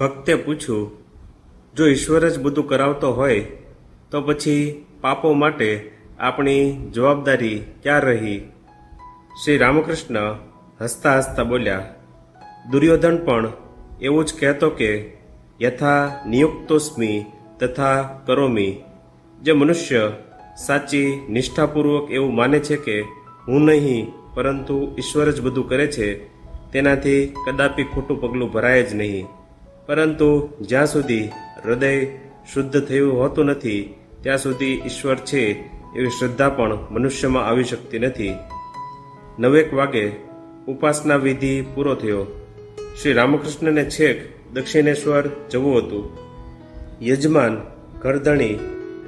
ભક્તે પૂછ્યું, જો ઈશ્વર જ બધું કરાવતો હોય, તો પછી પાપો માટે આપણી જવાબદારી ક્યાં રહી? શ્રી રામકૃષ્ણ હસતા હસતા બોલ્યા, દુર્યોધન પણ એવું જ કહેતો કે, યથા નિયુક્તોસ્મી તથા કરોમી. જે મનુષ્ય સાચી નિષ્ઠાપૂર્વક એવું માને છે કે, હું નહીં, પરંતુ ઈશ્વર જ બધું કરે છે, તેનાથી કદાપી ખોટું પગલું ભરાય જ નહીં. પરંતુ જ્યાં સુધી હૃદય શુદ્ધ થયું હોતું નથી, ત્યાં સુધી ઈશ્વર છે એવી શ્રદ્ધા પણ મનુષ્યમાં આવી શકતી નથી. નવેક વાગે ઉપાસના વિધિ પૂરો થયો. શ્રી રામકૃષ્ણને છેક દક્ષિણેશ્વર જવું હતું. યજમાન, ઘરધણી,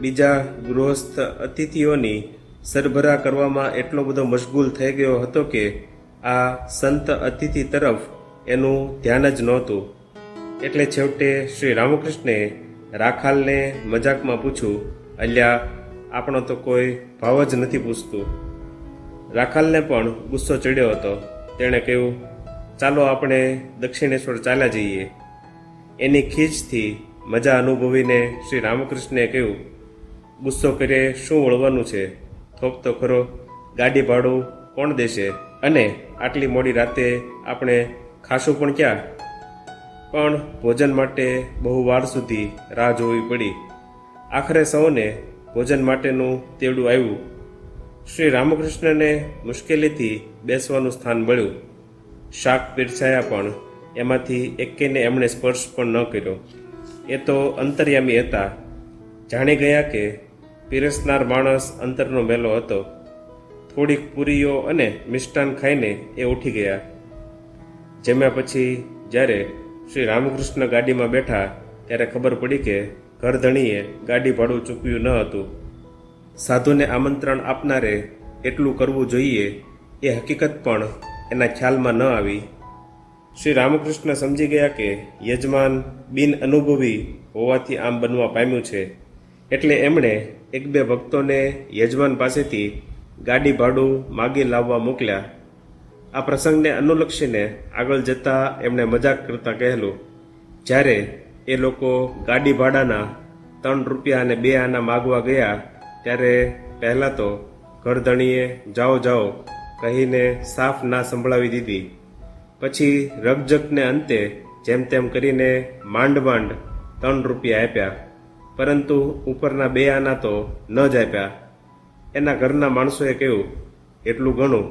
બીજા ગૃહસ્થ અતિથિઓની સરભરા કરવામાં એટલો બધો મશગુલ થઈ ગયો હતો કે આ સંત અતિથિ તરફ એનું ધ્યાન જ નહોતું. એટલે છેવટે શ્રી રામકૃષ્ણે રાખાલને મજાકમાં પૂછ્યું, અલ્યા, આપણો તો કોઈ ભાવ જ નથી પૂછતું. રાખાલને પણ ગુસ્સો ચડ્યો હતો. તેણે કહ્યું, ચાલો આપણે દક્ષિણેશ્વર ચાલ્યા જઈએ. એની ખીજથી મજા અનુભવીને શ્રી રામકૃષ્ણે કહ્યું, ગુસ્સો કરે શું વળવાનું છે? થોપ તો ખરો, ગાડી ભાડું કોણ દેશે? અને આટલી મોડી રાતે આપણે ખાશું પણ ક્યાં? પણ ભોજન માટે બહુ વાર સુધી રાહ જોવી પડી. આખરે સૌને ભોજન માટેનું તેવડું આવ્યું. શ્રી રામકૃષ્ણને મુશ્કેલીથી બેસવાનું સ્થાન મળ્યું. શાક પીરસાયા પણ એમાંથી એકેને એમણે સ્પર્શ પણ ન કર્યો. એ તો અંતર્યામી હતા. જાણી ગયા કે પીરસનાર માણસ અંતરનો મેલો હતો. થોડીક પૂરીઓ અને મિષ્ટાન ખાઈને એ ઉઠી ગયા. જમ્યા પછી જ્યારે શ્રી રામકૃષ્ણ ગાડીમાં બેઠા ત્યારે ખબર પડી કે ઘરધણીએ ગાડી ભાડું ચૂકવ્યું ન હતું. સાધુને આમંત્રણ આપનારે એટલું કરવું જોઈએ એ હકીકત પણ એના ખ્યાલમાં ન આવી. શ્રી રામકૃષ્ણ સમજી ગયા કે યજમાન બિન અનુભવી હોવાથી આમ બનવા પામ્યું છે. એટલે એમણે એક બે ભક્તોને યજમાન પાસેથી ગાડી ભાડું માગી લાવવા મોકલ્યા. આ પ્રસંગને અનુલક્ષીને આગળ જતા એમણે મજાક કરતા કહેલું, જ્યારે એ લોકો ગાડી ભાડાના ત્રણ રૂપિયા અને બે આના માગવા ગયા, ત્યારે પહેલાં તો ઘરધણીએ જાઓ જાઓ કહીને સાફ ના સંભળાવી દીધી. પછી રગજકને અંતે જેમ તેમ કરીને માંડ માંડ ત્રણ રૂપિયા આપ્યા. પરંતુ ઉપરના બે આના તો ન જ આપ્યા. એના ઘરના માણસોએ કહ્યું, એટલું ઘણું.